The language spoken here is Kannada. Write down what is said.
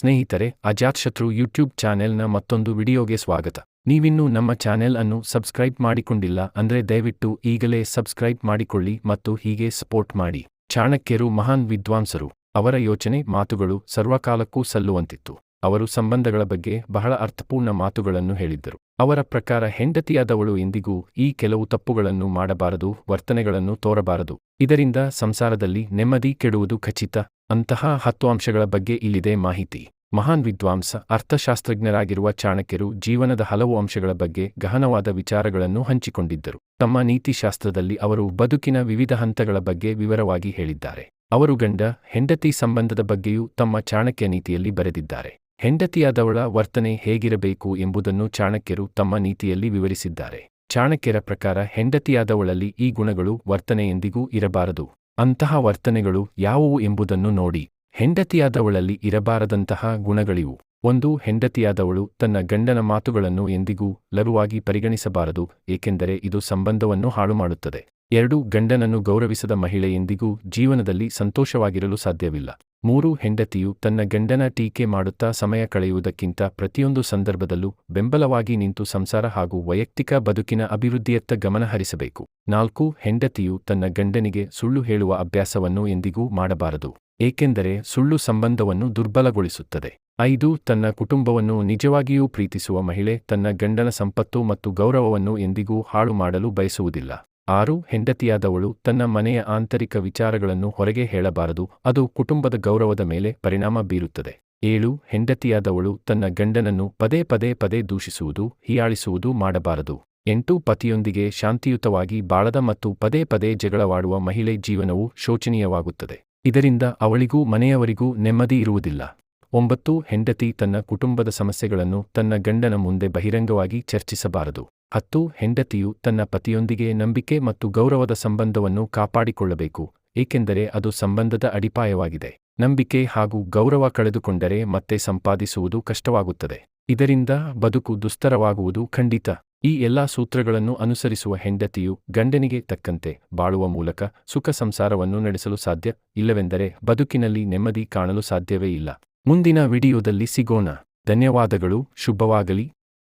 ಸ್ನೇಹಿತರೆ ಅಜಾತ್ಶತ್ರು ಯೂಟ್ಯೂಬ್ ಚಾನೆಲ್ನ ಮತ್ತೊಂದು ವಿಡಿಯೋಗೆ ಸ್ವಾಗತ. ನೀವಿನ್ನೂ ನಮ್ಮ ಚಾನೆಲ್ ಅನ್ನು ಸಬ್ಸ್ಕ್ರೈಬ್ ಮಾಡಿಕೊಂಡಿಲ್ಲ ಅಂದ್ರೆ ದಯವಿಟ್ಟು ಈಗಲೇ ಸಬ್ಸ್ಕ್ರೈಬ್ ಮಾಡಿಕೊಳ್ಳಿ ಮತ್ತು ಹೀಗೆ ಸಪೋರ್ಟ್ ಮಾಡಿ. ಚಾಣಕ್ಯರು ಮಹಾನ್ ವಿದ್ವಾಂಸರು. ಅವರ ಯೋಚನೆ ಮಾತುಗಳು ಸರ್ವಕಾಲಕ್ಕೂ ಸಲ್ಲುವಂತಿತ್ತು. ಅವರು ಸಂಬಂಧಗಳ ಬಗ್ಗೆ ಬಹಳ ಅರ್ಥಪೂರ್ಣ ಮಾತುಗಳನ್ನು ಹೇಳಿದ್ದರು. ಅವರ ಪ್ರಕಾರ ಹೆಂಡತಿಯಾದವಳು ಎಂದಿಗೂ ಈ ಕೆಲವು ತಪ್ಪುಗಳನ್ನು ಮಾಡಬಾರದು, ವರ್ತನೆಗಳನ್ನು ತೋರಬಾರದು. ಇದರಿಂದ ಸಂಸಾರದಲ್ಲಿ ನೆಮ್ಮದಿ ಕೆಡುವುದು ಖಚಿತ. ಅಂತಹ ಹತ್ತು ಅಂಶಗಳ ಬಗ್ಗೆ ಇಲ್ಲಿದೆ ಮಾಹಿತಿ. ಮಹಾನ್ ವಿದ್ವಾಂಸ, ಅರ್ಥಶಾಸ್ತ್ರಜ್ಞರಾಗಿರುವ ಚಾಣಕ್ಯರು ಜೀವನದ ಹಲವು ಅಂಶಗಳ ಬಗ್ಗೆ ಗಹನವಾದ ವಿಚಾರಗಳನ್ನು ಹಂಚಿಕೊಂಡಿದ್ದರು. ತಮ್ಮ ನೀತಿಶಾಸ್ತ್ರದಲ್ಲಿ ಅವರು ಬದುಕಿನ ವಿವಿಧ ಹಂತಗಳ ಬಗ್ಗೆ ವಿವರವಾಗಿ ಹೇಳಿದ್ದಾರೆ. ಅವರು ಗಂಡ, ಹೆಂಡತಿ ಸಂಬಂಧದ ಬಗ್ಗೆಯೂ ತಮ್ಮ ಚಾಣಕ್ಯ ನೀತಿಯಲ್ಲಿ ಬರೆದಿದ್ದಾರೆ. ಹೆಂಡತಿಯಾದವಳ ವರ್ತನೆ ಹೇಗಿರಬೇಕು ಎಂಬುದನ್ನು ಚಾಣಕ್ಯರು ತಮ್ಮ ನೀತಿಯಲ್ಲಿ ವಿವರಿಸಿದ್ದಾರೆ. ಚಾಣಕ್ಯರ ಪ್ರಕಾರ ಹೆಂಡತಿಯಾದವಳಲ್ಲಿ ಈ ಗುಣಗಳು ವರ್ತನೆ ಎಂದಿಗೂ ಇರಬಾರದು. ಅಂತಹ ವರ್ತನೆಗಳು ಯಾವುವು ಎಂಬುದನ್ನು ನೋಡಿ. ಹೆಂಡತಿಯಾದವಳಲ್ಲಿ ಇರಬಾರದಂತಹ ಗುಣಗಳಿವು. ಒಂದು ಹೆಂಡತಿಯಾದವಳು ತನ್ನ ಗಂಡನ ಮಾತುಗಳನ್ನು ಎಂದಿಗೂ ಲರುವಾಗಿ ಪರಿಗಣಿಸಬಾರದು, ಏಕೆಂದರೆ ಇದು ಸಂಬಂಧವನ್ನು ಹಾಳುಮಾಡುತ್ತದೆ. ಎರಡು ಗಂಡನನ್ನು ಗೌರವಿಸದ ಮಹಿಳೆ ಎಂದಿಗೂ ಜೀವನದಲ್ಲಿ ಸಂತೋಷವಾಗಿರಲು ಸಾಧ್ಯವಿಲ್ಲ. ಮೂರು ಹೆಂಡತಿಯು ತನ್ನ ಗಂಡನ ಟೀಕೆ ಮಾಡುತ್ತಾ ಸಮಯ ಕಳೆಯುವುದಕ್ಕಿಂತ ಪ್ರತಿಯೊಂದು ಸಂದರ್ಭದಲ್ಲೂ ಬೆಂಬಲವಾಗಿ ನಿಂತು ಸಂಸಾರ ಹಾಗೂ ವೈಯಕ್ತಿಕ ಬದುಕಿನ ಅಭಿವೃದ್ಧಿಯತ್ತ ಗಮನಹರಿಸಬೇಕು ನಾಲ್ಕು, ಹೆಂಡತಿಯು ತನ್ನ ಗಂಡನಿಗೆ ಸುಳ್ಳು ಹೇಳುವ ಅಭ್ಯಾಸವನ್ನು ಎಂದಿಗೂ ಮಾಡಬಾರದು, ಏಕೆಂದರೆ ಸುಳ್ಳು ಸಂಬಂಧವನ್ನು ದುರ್ಬಲಗೊಳಿಸುತ್ತದೆ. ಐದು, ತನ್ನ ಕುಟುಂಬವನ್ನು ನಿಜವಾಗಿಯೂ ಪ್ರೀತಿಸುವ ಮಹಿಳೆ ತನ್ನ ಗಂಡನ ಸಂಪತ್ತು ಮತ್ತು ಗೌರವವನ್ನು ಎಂದಿಗೂ ಹಾಳು ಮಾಡಲು ಬಯಸುವುದಿಲ್ಲ. ಆರು ಹೆಂಡತಿಯಾದವಳು ತನ್ನ ಮನೆಯ ಆಂತರಿಕ ವಿಚಾರಗಳನ್ನು ಹೊರಗೆ ಹೇಳಬಾರದು, ಅದು ಕುಟುಂಬದ ಗೌರವದ ಮೇಲೆ ಪರಿಣಾಮ ಬೀರುತ್ತದೆ. ಏಳು ಹೆಂಡತಿಯಾದವಳು ತನ್ನ ಗಂಡನನ್ನು ಪದೇ ಪದೇ ಪದೇ ದೂಷಿಸುವುದು, ಹೀಯಾಳಿಸುವುದು ಮಾಡಬಾರದು. ಎಂಟು ಪತಿಯೊಂದಿಗೆ ಶಾಂತಿಯುತವಾಗಿ ಬಾಳದ ಮತ್ತು ಪದೇ ಪದೇ ಜಗಳವಾಡುವ ಮಹಿಳೆ ಜೀವನವು ಶೋಚನೀಯವಾಗುತ್ತದೆ. ಇದರಿಂದ ಅವಳಿಗೂ ಮನೆಯವರಿಗೂ ನೆಮ್ಮದಿ ಇರುವುದಿಲ್ಲ. ಒಂಬತ್ತು ಹೆಂಡತಿ ತನ್ನ ಕುಟುಂಬದ ಸಮಸ್ಯೆಗಳನ್ನು ತನ್ನ ಗಂಡನ ಮುಂದೆ ಬಹಿರಂಗವಾಗಿ ಚರ್ಚಿಸಬಾರದು. ಹತ್ತು ಹೆಂಡತಿಯು ತನ್ನ ಪತಿಯೊಂದಿಗೆ ನಂಬಿಕೆ ಮತ್ತು ಗೌರವದ ಸಂಬಂಧವನ್ನು ಕಾಪಾಡಿಕೊಳ್ಳಬೇಕು, ಏಕೆಂದರೆ ಅದು ಸಂಬಂಧದ ಅಡಿಪಾಯವಾಗಿದೆ. ನಂಬಿಕೆ ಹಾಗೂ ಗೌರವ ಕಳೆದುಕೊಂಡರೆ ಮತ್ತೆ ಸಂಪಾದಿಸುವುದು ಕಷ್ಟವಾಗುತ್ತದೆ. ಇದರಿಂದ ಬದುಕು ದುಸ್ತರವಾಗುವುದು ಖಂಡಿತ. ಈ ಎಲ್ಲಾ ಸೂತ್ರಗಳನ್ನು ಅನುಸರಿಸುವ ಹೆಂಡತಿಯು ಗಂಡನಿಗೆ ತಕ್ಕಂತೆ ಬಾಳುವ ಮೂಲಕ ಸುಖ ಸಂಸಾರವನ್ನು ನಡೆಸಲು ಸಾಧ್ಯ, ಇಲ್ಲವೆಂದರೆ ಬದುಕಿನಲ್ಲಿ ನೆಮ್ಮದಿ ಕಾಣಲು ಸಾಧ್ಯವೇ ಇಲ್ಲ. ಮುಂದಿನ ವಿಡಿಯೋದಲ್ಲಿ ಸಿಗೋಣ. ಧನ್ಯವಾದಗಳು, ಶುಭವಾಗಲಿ.